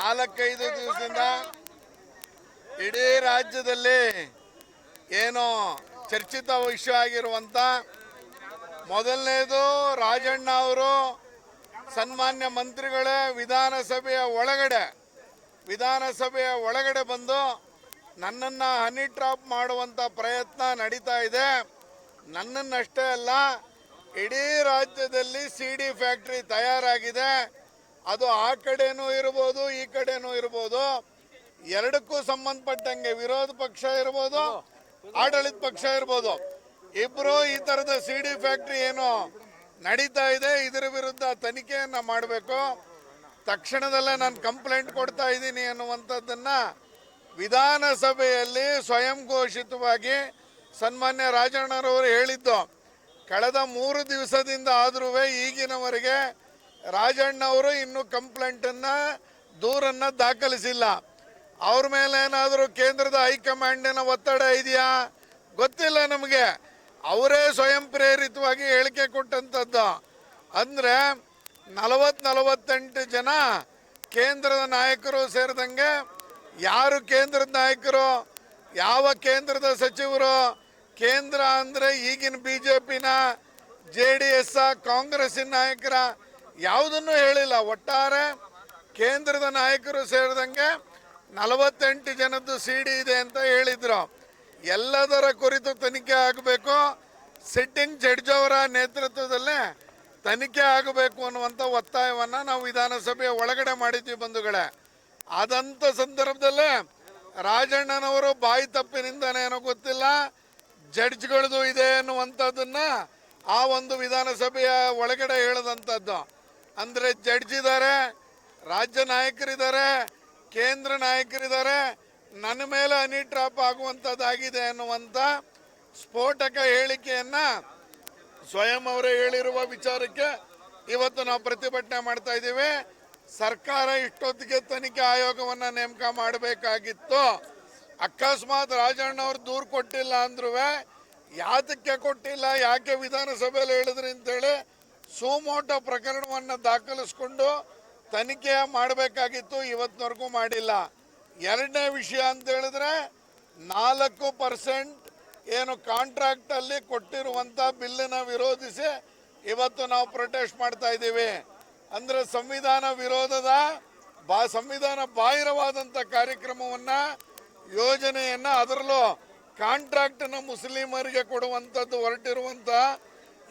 ನಾಲ್ಕೈದು ದಿವಸದಿಂದ ಇಡೀ ರಾಜ್ಯದಲ್ಲಿ ಏನು ಚರ್ಚಿತ ವಿಷಯ ಆಗಿರುವಂತ ಮೊದಲನೇದು ರಾಜಣ್ಣ ಅವರು ಸನ್ಮಾನ್ಯ ಮಂತ್ರಿಗಳೇ ವಿಧಾನಸಭೆಯ ಒಳಗಡೆ ವಿಧಾನಸಭೆಯ ಒಳಗಡೆ ಬಂದು ನನ್ನನ್ನು ಹನಿ ಟ್ರಾಪ್ ಮಾಡುವಂಥ ಪ್ರಯತ್ನ ನಡೀತಾ ಇದೆ. ನನ್ನನ್ನಷ್ಟೇ ಅಲ್ಲ, ಇಡೀ ರಾಜ್ಯದಲ್ಲಿ ಸಿ ಡಿ ಫ್ಯಾಕ್ಟ್ರಿ ತಯಾರಾಗಿದೆ. ಅದು ಆ ಕಡೆನೂ ಇರ್ಬೋದು, ಈ ಕಡೆನೂ ಇರ್ಬೋದು. ಎರಡಕ್ಕೂ ಸಂಬಂಧಪಟ್ಟಂಗೆ ವಿರೋಧ ಪಕ್ಷ ಇರ್ಬೋದು, ಆಡಳಿತ ಪಕ್ಷ ಇರ್ಬೋದು. ಇಬ್ರು ಈ ತರದ ಸಿ ಡಿ ಫ್ಯಾಕ್ಟ್ರಿ ಏನು ನಡೀತಾ ಇದೆ, ಇದರ ವಿರುದ್ಧ ತನಿಖೆಯನ್ನ ಮಾಡಬೇಕು. ತಕ್ಷಣದಲ್ಲೇ ನಾನು ಕಂಪ್ಲೇಂಟ್ ಕೊಡ್ತಾ ಇದ್ದೀನಿ ಅನ್ನುವಂಥದ್ದನ್ನ ವಿಧಾನಸಭೆಯಲ್ಲಿ ಸ್ವಯಂ ಘೋಷಿತವಾಗಿ ಸನ್ಮಾನ್ಯ ರಾಜಣ್ಣರವರು ಹೇಳಿದ್ದು. ಕಳೆದ ಮೂರು ದಿವಸದಿಂದ ಆದ್ರೂ ಈಗಿನವರೆಗೆ ರಾಜಣ್ಣವರು ಇನ್ನೂ ಕಂಪ್ಲೇಂಟನ್ನ ದೂರನ್ನ ದಾಖಲಿಸಿಲ್ಲ. ಅವ್ರ ಮೇಲೆ ಏನಾದರೂ ಕೇಂದ್ರದ ಹೈಕಮಾಂಡಿನ ಒತ್ತಡ ಇದೆಯಾ? ಗೊತ್ತಿಲ್ಲ ನಮಗೆ. ಅವರೇ ಸ್ವಯಂ ಪ್ರೇರಿತವಾಗಿ ಹೇಳಿಕೆ ಕೊಟ್ಟಂಥದ್ದು. ಅಂದ್ರೆ ನಲವತ್ ನಲವತ್ತೆಂಟು ಜನ ಕೇಂದ್ರದ ನಾಯಕರು ಸೇರಿದಂಗೆ ಯಾರು ಕೇಂದ್ರದ ನಾಯಕರು? ಯಾವ ಕೇಂದ್ರದ ಸಚಿವರು? ಕೇಂದ್ರ ಅಂದ್ರೆ ಈಗಿನ ಬಿ ಜೆ ಪಿನ ಜೆ ಡಿ ಎಸ್ ಕಾಂಗ್ರೆಸ್ಸಿನ ನಾಯಕರ ಯಾವುದನ್ನು ಹೇಳಿಲ್ಲ. ಒಟ್ಟಾರೆ ಕೇಂದ್ರದ ನಾಯಕರು ಸೇರಿದಂಗೆ ನಲವತ್ತೆಂಟು ಜನದ್ದು ಸಿ ಡಿ ಇದೆ ಅಂತ ಹೇಳಿದ್ರು. ಎಲ್ಲದರ ಕುರಿತು ತನಿಖೆ ಆಗಬೇಕು. ಸಿಟ್ಟಿಂಗ್ ಜಡ್ಜ್ ಅವರ ನೇತೃತ್ವದಲ್ಲೇ ತನಿಖೆ ಆಗಬೇಕು ಅನ್ನುವಂಥ ಒತ್ತಾಯವನ್ನ ನಾವು ವಿಧಾನಸಭೆಯ ಒಳಗಡೆ ಮಾಡಿದ್ವಿ ಬಂಧುಗಳೇ. ಆದಂಥ ಸಂದರ್ಭದಲ್ಲೇ ರಾಜಣ್ಣನವರು ಬಾಯಿ ತಪ್ಪಿನಿಂದನೇನೋ ಗೊತ್ತಿಲ್ಲ. ಜಡ್ಜ್ಗಳದು ಇದೆ ಅನ್ನುವಂಥದ್ದನ್ನು ಆ ಒಂದು ವಿಧಾನಸಭೆಯ ಒಳಗಡೆ ಹೇಳದಂಥದ್ದು. ಅಂದ್ರೆ ಜಡ್ಜ್ ಇದ್ದಾರೆ ರಾಜ್ಯ ನಾಯಕರಿದ್ದಾರೆ ಕೇಂದ್ರ ನಾಯಕರಿದ್ದಾರೆ ನನ್ನ ಮೇಲೆ ಹನಿ ಟ್ರಾಪ್ ಆಗುವಂಥದ್ದಾಗಿದೆ ಅನ್ನುವಂಥ ಸ್ಫೋಟಕ ಹೇಳಿಕೆಯನ್ನ ಸ್ವಯಂ ಅವರೇ ಹೇಳಿರುವ ವಿಚಾರಕ್ಕೆ ಇವತ್ತು ನಾವು ಪ್ರತಿಭಟನೆ ಮಾಡ್ತಾ ಇದ್ದೀವಿ. ಸರ್ಕಾರ ಇಷ್ಟೊತ್ತಿಗೆ ತನಿಖೆ ಆಯೋಗವನ್ನ ನೇಮಕ ಮಾಡಬೇಕಾಗಿತ್ತು. ಅಕಸ್ಮಾತ್ ರಾಜಣ್ಣ ಅವ್ರು ದೂರು ಕೊಟ್ಟಿಲ್ಲ ಅಂದ್ರೂ ಯಾತಕ್ಕೆ ಕೊಟ್ಟಿಲ್ಲ, ಯಾಕೆ ವಿಧಾನಸಭೆಯಲ್ಲಿ ಹೇಳಿದ್ರಿ ಅಂತೇಳಿ ಸುಮೋಟೋ ಪ್ರಕರಣವನ್ನು ದಾಖಲಿಸ್ಕೊಂಡು ತನಿಖೆ ಮಾಡಬೇಕಾಗಿತ್ತು ಇವತ್ತಿನವರೆಗೂ ಮಾಡಿಲ್ಲ. ಎರಡನೇ ವಿಷಯ ಅಂತ ಹೇಳಿದ್ರೆ, ನಾಲ್ಕು ಪರ್ಸೆಂಟ್ ಏನು ಕಾಂಟ್ರಾಕ್ಟ್ ಅಲ್ಲಿ ಕೊಟ್ಟಿರುವಂತ ಬಿಲ್ಲಿನ ವಿರೋಧಿಸಿ ಇವತ್ತು ನಾವು ಪ್ರೊಟೆಸ್ಟ್ ಮಾಡ್ತಾ ಇದ್ದೀವಿ. ಅಂದ್ರೆ ಸಂವಿಧಾನ ವಿರೋಧದ ಬಾ, ಸಂವಿಧಾನ ಬಾಹಿರವಾದಂಥ ಕಾರ್ಯಕ್ರಮವನ್ನ, ಯೋಜನೆಯನ್ನ ಅದರಲ್ಲೂ ಕಾಂಟ್ರಾಕ್ಟ್ನ ಮುಸ್ಲಿಮರಿಗೆ ಕೊಡುವಂತದ್ದು ಹೊರಟಿರುವಂತ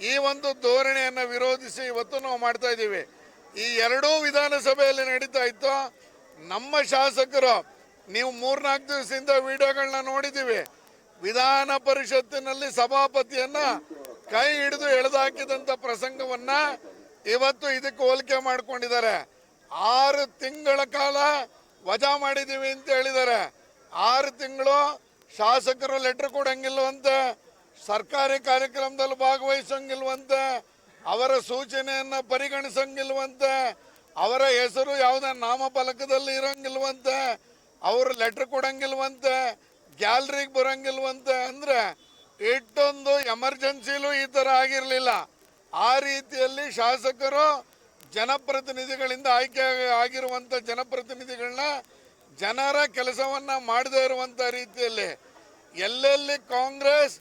ಈ ಒಂದು ಧೋರಣೆಯನ್ನು ವಿರೋಧಿಸಿ ಇವತ್ತು ನಾವು ಮಾಡ್ತಾ ಇದ್ದೀವಿ. ಈ ಎರಡೂ ವಿಧಾನಸಭೆಯಲ್ಲಿ ನಡೀತಾ ಇತ್ತು. ನಮ್ಮ ಶಾಸಕರು, ನೀವು ಮೂರ್ನಾಲ್ಕು ದಿವಸದಿಂದ ವಿಡಿಯೋಗಳನ್ನ ನೋಡಿದ್ದೀವಿ. ವಿಧಾನ ಪರಿಷತ್ತಿನಲ್ಲಿ ಸಭಾಪತಿಯನ್ನ ಕೈ ಹಿಡಿದು ಎಳೆದಾಕಿದಂತ ಪ್ರಸಂಗವನ್ನ ಇವತ್ತು ಇದಕ್ಕೆ ಹೋಲಿಕೆ ಮಾಡಿಕೊಂಡಿದ್ದಾರೆ. ಆರು ತಿಂಗಳ ಕಾಲ ವಜಾ ಮಾಡಿದ್ದೀವಿ ಅಂತ ಹೇಳಿದ್ದಾರೆ. ಆರು ತಿಂಗಳು ಶಾಸಕರು ಲೆಟರ್ ಕೊಡಂಗಿಲ್ವಂತೆ ಸರ್ಕಾರಿ ಕಾರ್ಯಕ್ರಮದಲ್ಲಿ ಭಾಗವಹಿಸಂಗಿಲ್ವಂತ, ಅವರ ಸೂಚನೆಯನ್ನ ಪರಿಗಣಿಸಂಗಿಲ್ವಂತ, ಅವರ ಹೆಸರು ಯಾವುದೇ ನಾಮಫಲಕದಲ್ಲಿ ಇರಂಗಿಲ್ವಂತ, ಅವರು ಲೆಟರ್ ಕೊಡಂಗಿಲ್ವಂತ ಗ್ಯಾಲರಿಗೆ ಬರಂಗಿಲ್ವಂತೆ ಅಂದ್ರೆ ಇಷ್ಟೊಂದು ಎಮರ್ಜೆನ್ಸಿಲೂ ಈ ಥರ ಆಗಿರಲಿಲ್ಲ. ಆ ರೀತಿಯಲ್ಲಿ ಶಾಸಕರು ಜನಪ್ರತಿನಿಧಿಗಳಿಂದ ಆಯ್ಕೆ ಆಗಿರುವಂಥ ಜನಪ್ರತಿನಿಧಿಗಳನ್ನ ಜನರ ಕೆಲಸವನ್ನ ಮಾಡದೇ ಇರುವಂತ ರೀತಿಯಲ್ಲಿ ಎಲ್ಲೆಲ್ಲಿ ಕಾಂಗ್ರೆಸ್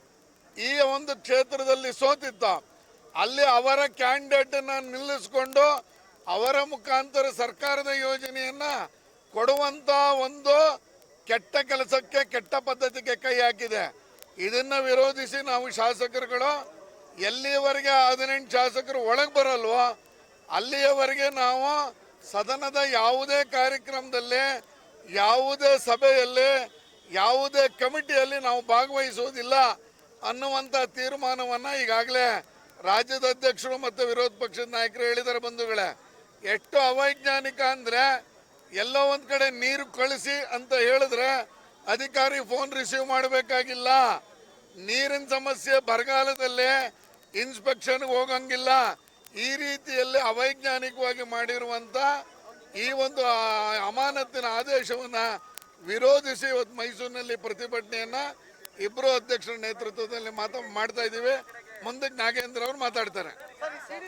ಈ ಒಂದು ಕ್ಷೇತ್ರದಲ್ಲಿ ಸೋತಿದ್ದ, ಅಲ್ಲಿ ಅವರ ಕ್ಯಾಂಡಿಡೇಟ್ ನಿಲ್ಲಿಸಿಕೊಂಡು ಅವರ ಮುಖಾಂತರ ಸರ್ಕಾರದ ಯೋಜನೆಯನ್ನ ಕೊಡುವಂತ ಒಂದು ಕೆಟ್ಟ ಕೆಲಸಕ್ಕೆ, ಕೆಟ್ಟ ಪದ್ಧತಿಗೆ ಕೈ ಹಾಕಿದೆ. ಇದನ್ನ ವಿರೋಧಿಸಿ ನಾವು ಶಾಸಕರುಗಳು, ಎಲ್ಲಿಯವರೆಗೆ ಹದಿನೆಂಟು ಶಾಸಕರು ಒಳಗೆ ಬರಲ್ವೋ, ಅಲ್ಲಿಯವರೆಗೆ ನಾವು ಸದನದ ಯಾವುದೇ ಕಾರ್ಯಕ್ರಮದಲ್ಲಿ, ಯಾವುದೇ ಸಭೆಯಲ್ಲಿ, ಯಾವುದೇ ಕಮಿಟಿಯಲ್ಲಿ ನಾವು ಭಾಗವಹಿಸುವುದಿಲ್ಲ. ಅನ್ನುವಂಥ ತೀರ್ಮಾನವನ್ನು ಈಗಾಗಲೇ ರಾಜ್ಯದ ಅಧ್ಯಕ್ಷರು ಮತ್ತು ವಿರೋಧ ಪಕ್ಷದ ನಾಯಕರು ಹೇಳಿದ್ದಾರೆ ಬಂಧುಗಳೇ. ಎಷ್ಟು ಅವೈಜ್ಞಾನಿಕ ಅಂದ್ರೆ ಎಲ್ಲೋ ಒಂದು ಕಡೆ ನೀರು ಕಳಿಸಿ ಅಂತ ಹೇಳಿದ್ರೆ ಅಧಿಕಾರಿ ಫೋನ್ ರಿಸೀವ್ ಮಾಡಬೇಕಾಗಿಲ್ಲ. ನೀರಿನ ಸಮಸ್ಯೆ ಬರಗಾಲದಲ್ಲಿ ಇನ್ಸ್ಪೆಕ್ಷನ್ ಹೋಗಂಗಿಲ್ಲ. ಈ ರೀತಿಯಲ್ಲಿ ಅವೈಜ್ಞಾನಿಕವಾಗಿ ಮಾಡಿರುವಂಥ ಈ ಒಂದು ಅಮಾನತ್ತಿನ ಆದೇಶವನ್ನ ವಿರೋಧಿಸಿ ಇವತ್ತು ಮೈಸೂರಿನಲ್ಲಿ ಪ್ರತಿಭಟನೆಯನ್ನ ಇಬ್ಬರು ಅಧ್ಯಕ್ಷರ ನೇತೃತ್ವದಲ್ಲಿ ಮಾತಾ ಮಾಡ್ತಾ ಇದ್ದೀವಿ. ಮುಂದೆ ನಾಗೇಂದ್ರ ಅವರು ಮಾತಾಡ್ತಾರೆ. ಸರ್